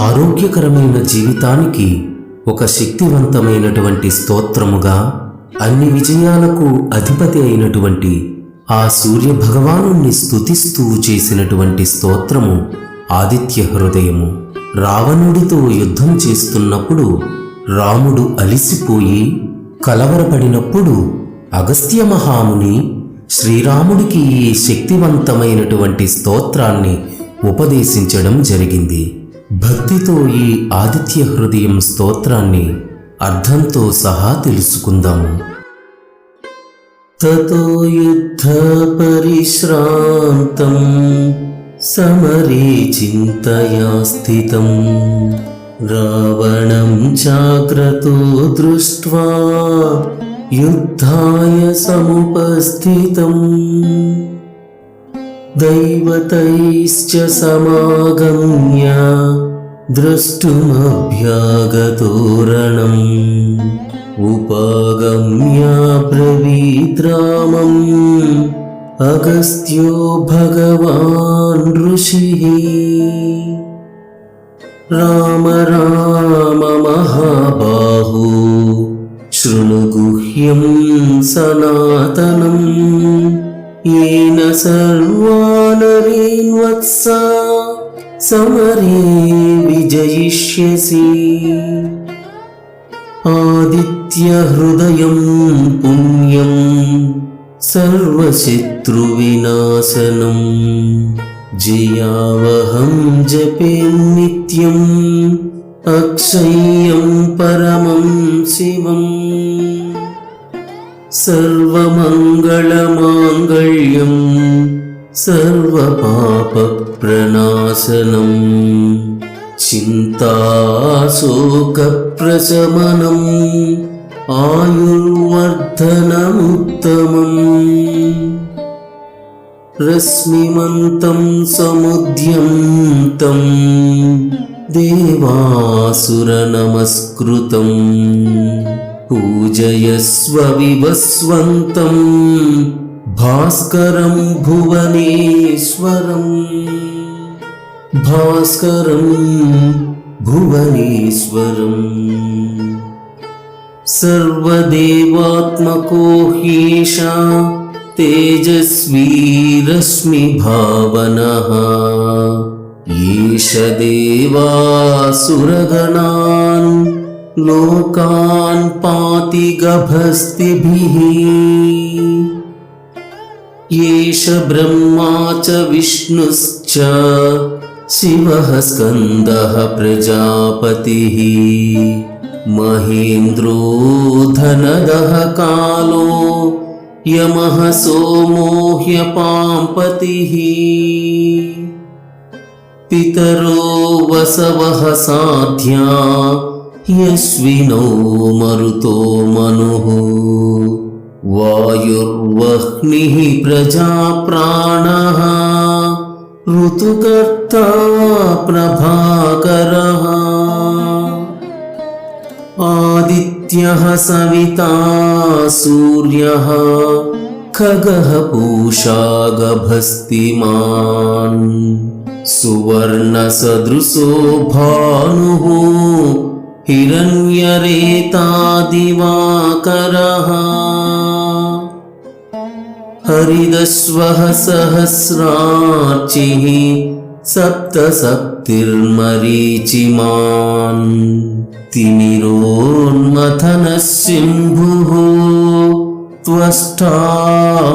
ఆరోగ్యకరమైన జీవితానికి ఒక శక్తివంతమైనటువంటి స్తోత్రముగా అన్ని విజయాలకు అధిపతి అయినటువంటి ఆ సూర్య భగవానుణ్ణి స్తుతిస్తూ చేసినటువంటి స్తోత్రము ఆదిత్య హృదయము. రావణుడితో యుద్ధం చేస్తున్నప్పుడు రాముడు అలిసిపోయి కలవరపడినప్పుడు అగస్త్య మహాముని శ్రీరాముడికి ఈ శక్తివంతమైనటువంటి స్తోత్రాన్ని ఉపదేశించడం జరిగింది. భక్తితో ఈ ఆదిత్య హృదయం స్తోత్రాన్ని అర్థంతో సహా తెలుసుకుందాము. తతో యుద్ధ పరిశ్రాంతం సమరే చింతయా స్థితం. రావణం జాగ్రతో దృష్ట్వా యుద్ధాయ సముపస్థితం. दैवतैश्च समागम्य द्रष्टुमभ्यागतोरणम् उपागम्याब्रवीद्रामम् अगस्त्यो भगवान् ऋषिः राम राम महाबाहु शृणु गुह्यं सनातनम् येन सर्वानरेन् वत्सा समरे विजयिष्यसि आदित्यहृदयं पुण्यं सर्वशत्रुविनाशनम् जयावहं जपे नित्यम् अक्षय्यं परमं शिवम् सर्वमङ्गलमाङ्गल्यं सर्वपापप्रणाशनम् चिन्ताशोकप्रशमनम् आयुर्वर्धनमुत्तमम् रश्मिमन्तं समुद्यन्तं देवासुरनमस्कृतम् पूजयस्व विवस्वन्तं भास्करं भुवनेश्वरम्। भास्करं भुवनेश्वरम्। सर्वदेवात्मको ह्येषा तेजस्वी रश्मिभावनः एष देवासुरगणान् लोकान् पाति गभस्तिभिः एष ब्रह्मा च विष्णुश्च शिवः स्कन्दः प्रजापतिः। महेन्द्रो धनदः कालो यमः सोमो ह्यपाम्पतिः। पितरो वसवः साध्या यश्विनो मरुतो मनुः। वायुर्वह्निः प्रजाप्राणः। ऋतुकर्ता प्रभाकरः। आदित्यः सविता सूर्यः। खगः पूषा गभस्तिमान्। सुवर्णसदृशो भानुः हिरण्यरेतादिवाकरः। हरिदश्वः सहस्रार्चिः सप्तसप्तिर्मरीचिमान्। तिमिरोन्मथनः सिंहुः त्वष्टा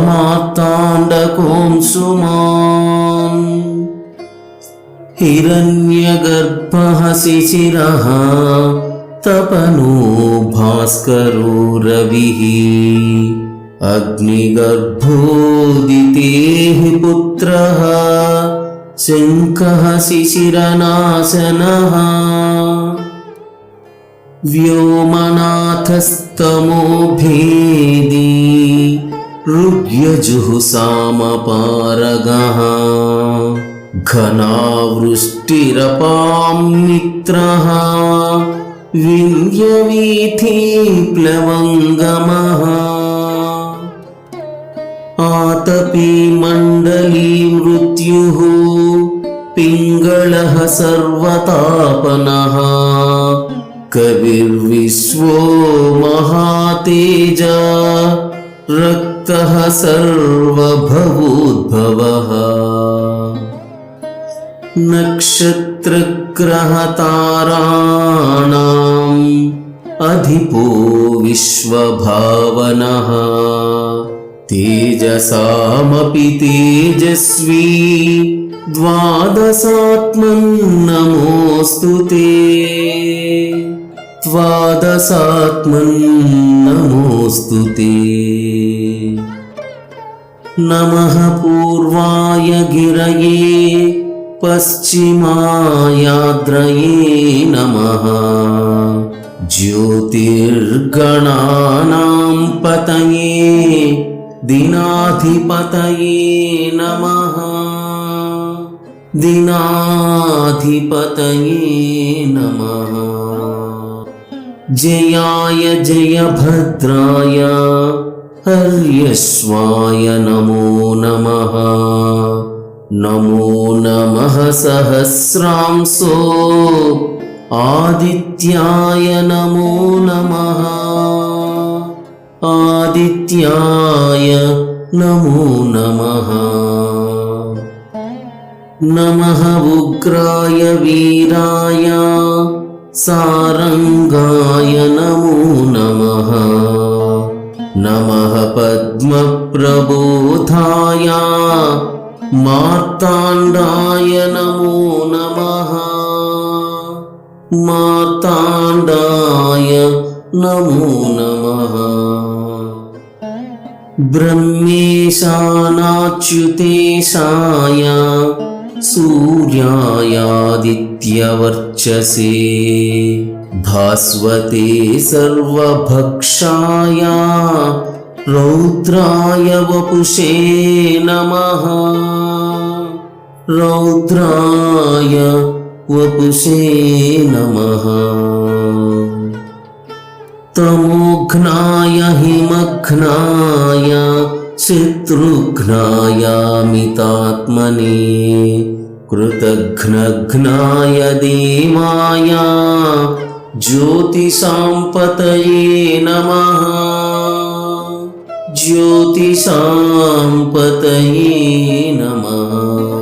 मार्ताण्डकोऽंशुमान् हिरण्यगर्भः शिशिरः तपनो भास्करो रविः अग्निगर्भोदितेः पुत्रः शङ्खः शिशिरनाशनः व्योमनाथस्तमो भेदी ऋग्यजुः सामपारगः घनावृष्टिरपां मित्रः विन्ध्यवीथिप्लवङ्गमः आतपी मण्डली मृत्युः पिङ्ग मङ्गलः सर्वतापनः कविर्विश्वो महातेज रक्तः सर्वभवोद्भवः नक्षत्रग्रहताराणाम् अधिपो विश्वभावनः। तेजसामपि तेजस्वी। द्वादशात्मन्नमोऽस्तु ते। द्वादशात्मन्नमोऽस्तु ते। नमः पूर्वाय गिरये पश्चिमायाद्रये नमः ज्योतिर्गणानां पतये दिनाधिपतये नमः। दिनाधिपतये नमः। जयाय जयभद्राय हर्यश्वाय नमो नमः। नमो नमः सहस्रांसो आदित्याय नमो नमः। आदित्याय नमो नमः। नमः उग्राय वीराय सारङ्गाय नमो नमः। नमः पद्मप्रबोधाय मार्ताण्डाय नमो नमः मार्ताण्डाय नमो नमः। ब्रह्मेशानाच्युतेशाय सूर्यायादित्यवर्चसे भास्वते सर्वभक्षाय रौद्राय वपुषे नमः। रौद्राय वपुषे नमः। तमोघ्नाय हिमघ्नाय शत्रुघ्नायामितात्मने कृतघ्नघ्नाय देवाय ज्योतिषां पतये नमः। ज्योतिषां पतये नमः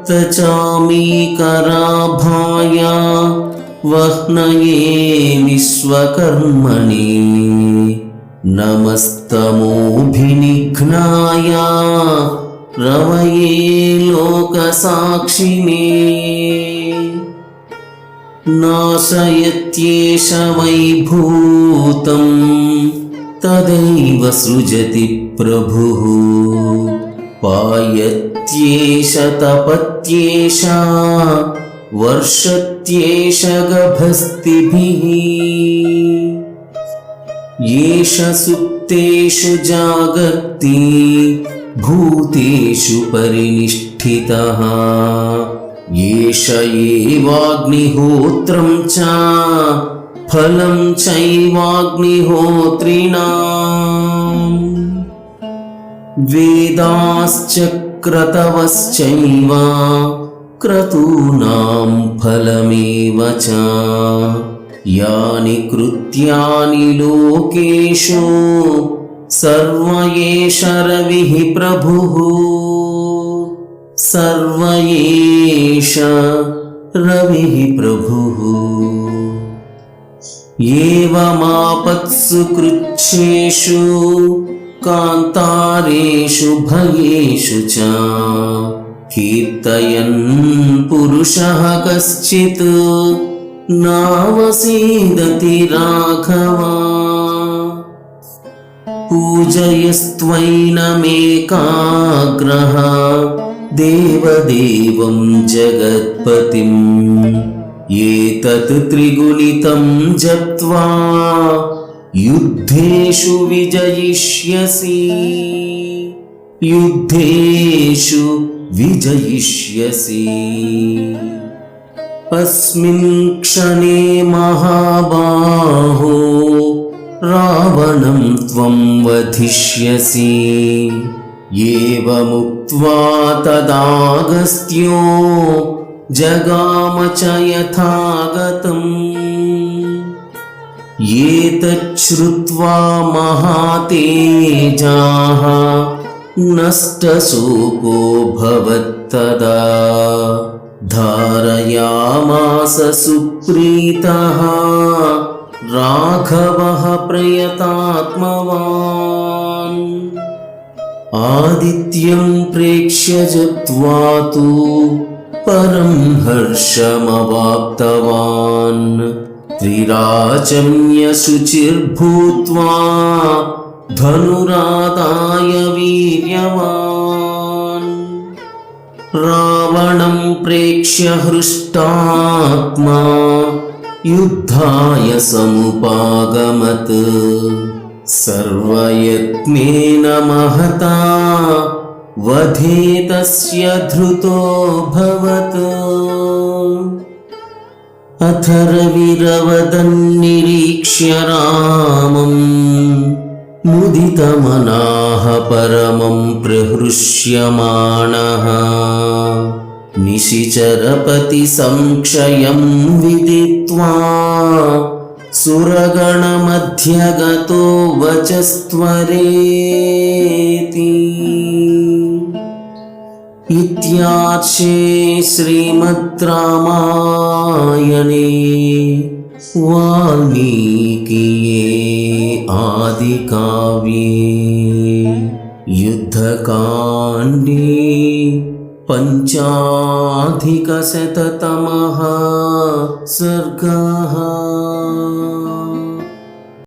तप्तचामीकराभाय वह्नये विश्वकर्मणि नमस्तमोभिनिघ्नाय रवये लोकसाक्षिणे। नाशयत्येष वैभूतं तदैव सृजति प्रभुः पायत्येष तपत्येष वर्षत्येष गभस्तिभिः येष सुप्तेषु जागर्ति भूतेषु परिनिष्ठितः। येष एवाग्निहोत्रं च फलं चैवाग्निहोत्रिणाम् वेदाश्च क्रतवश्चैव क्रतूनां फलमेव च यानि कृत्यानि लोकेषु सर्व एष रविः प्रभुः सर्व एष रविः प्रभुः एवमापत्सु कृच्छ्रेषु कान्तारेषु भयेषु च कीर्तयन् पुरुषः कश्चित् नावसीदति राघवा। पूजयस्त्वैनमेकाग्रः देवदेवं जगत्पतिम् एतत् त्रिगुणितं जप्त्वा युद्धेषु विजयिष्यसि। युद्धेषु विजयिष्यसि। अस्मिन् क्षणे महाबाहो रावणं त्वं वधिष्यसि। एवमुक्त्वा तदागस्त्यो जगाम च यथागतम् एतच्छ्रुत्वा महातेजाः नष्टशोको भवत्तदा। धारयामास सुप्रीतः राघवः प्रयतात्मवान्। आदित्यं प्रेक्ष्य जप्त्वा तु परं हर्षमवाप्तवान् त्रिराचम्य शुचिर्भूत्वा धनुरादाय वीर्यवान् रावणं प्रेक्ष्य हृष्टात्मा युद्धाय समुपागमत् सर्वयत्नेन महता वधे तस्य धृतोऽभवत् अथ रविरवदन्निरीक्ष्य रामम् मुदितमनाः परमं प्रहृष्यमाणः। निशिचरपतिसंक्षयं विदित्वा सुरगणमध्यगतो वचस्त्वरेति इत्यार्षे श्रीमद् रामायणे वाल्मीकिये आदिकाव्ये युद्धकाण्डे पञ्चाधिकशततमः सर्गः